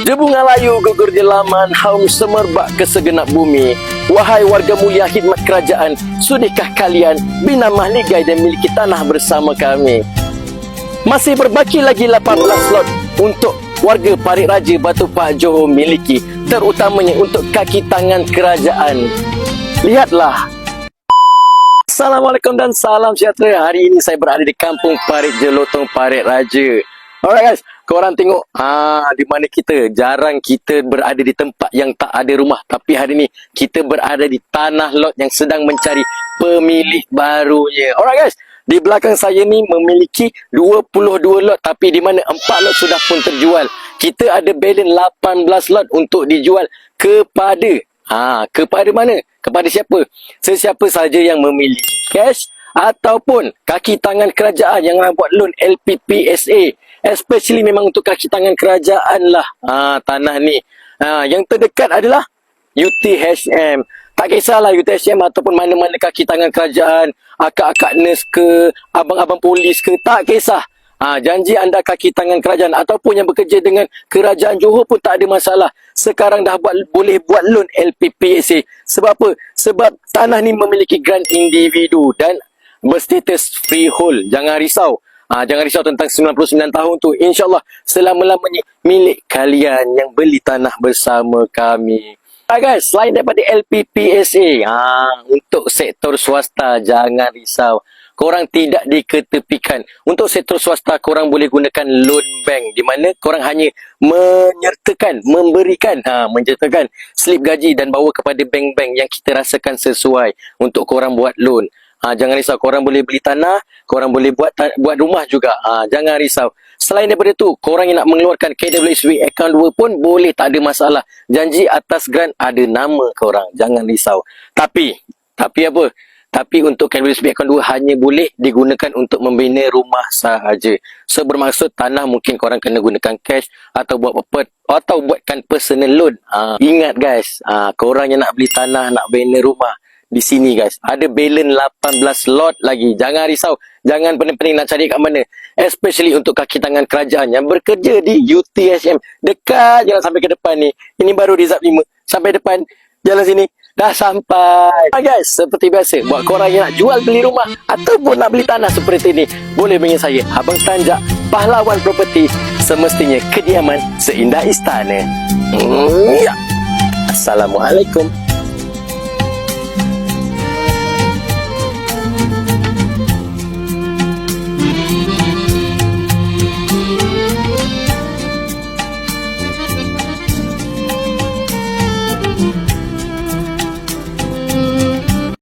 Debu ngalayu gugur di laman haum semerbak ke segenap bumi. Wahai warga mulia khidmat kerajaan, sudahkah kalian bina mahligai dan miliki tanah bersama kami? Masih berbaki lagi 18 slot untuk warga Parit Raja Batu Pak Johor miliki, terutamanya untuk kaki tangan kerajaan. Lihatlah. Assalamualaikum dan salam sejahtera. Hari ini saya berada di kampung Parit Jelotong Parit Raja. Alright guys, korang tengok ah di mana kita. Jarang kita berada di tempat yang tak ada rumah, tapi hari ni kita berada di tanah lot yang sedang mencari pemilik barunya. Alright guys, di belakang saya ni memiliki 22 lot tapi di mana 4 lot sudah pun terjual. Kita ada balance 18 lot untuk dijual kepada ha kepada mana? Kepada siapa? Sesiapa saja yang memiliki cash ataupun kaki tangan kerajaan yang nak buat loan LPPSA especially memang untuk kaki tangan kerajaan lah ha, tanah ni ha, yang terdekat adalah UTHM tak kisahlah UTHM ataupun mana-mana kaki tangan kerajaan akak-akak nurse ke abang-abang polis ke tak kisah Ha, janji anda kaki tangan kerajaan ataupun yang bekerja dengan kerajaan Johor pun tak ada masalah. Sekarang dah buat boleh buat loan LPPSA. Sebab apa? Sebab tanah ni memiliki grant individu dan berstatus freehold. Jangan risau. Ha, jangan risau tentang 99 tahun tu. InsyaAllah selama-lamanya milik kalian yang beli tanah bersama kami. Ha, guys, selain daripada LPPSA, ha, untuk sektor swasta jangan risau. Korang tidak diketepikan. Untuk sektor swasta, korang boleh gunakan loan bank di mana korang hanya menyertakan, memberikan, ha, menyertakan slip gaji dan bawa kepada bank-bank yang kita rasakan sesuai untuk korang buat loan. Ha, jangan risau, korang boleh beli tanah, korang boleh buat ta- buat rumah juga. Ha, jangan risau. Selain daripada tu, korang yang nak mengeluarkan KWSB account 2 pun boleh, tak ada masalah. Janji atas grant ada nama korang. Jangan risau. Tapi, tapi apa? Tapi untuk KWSB account 2 hanya boleh digunakan untuk membina rumah sahaja. So bermaksud tanah mungkin korang kena gunakan cash atau buat apa atau buatkan personal loan. Ha, ingat guys, ha, korang yang nak beli tanah, nak bina rumah di sini guys. Ada balance 18 lot lagi. Jangan risau. Jangan pening-pening nak cari kat mana. Especially untuk kaki tangan kerajaan yang bekerja di UTHM. Dekat jalan sampai ke depan ni. Ini baru Rizab 5. Sampai depan. Jalan sini. Dah sampai. Ha guys, seperti biasa. Buat korang yang nak jual beli rumah ataupun nak beli tanah seperti ini. Boleh bagi saya. Abang Tanjak. Pahlawan Property. Semestinya kediaman seindah istana. Hmm, ya. Assalamualaikum.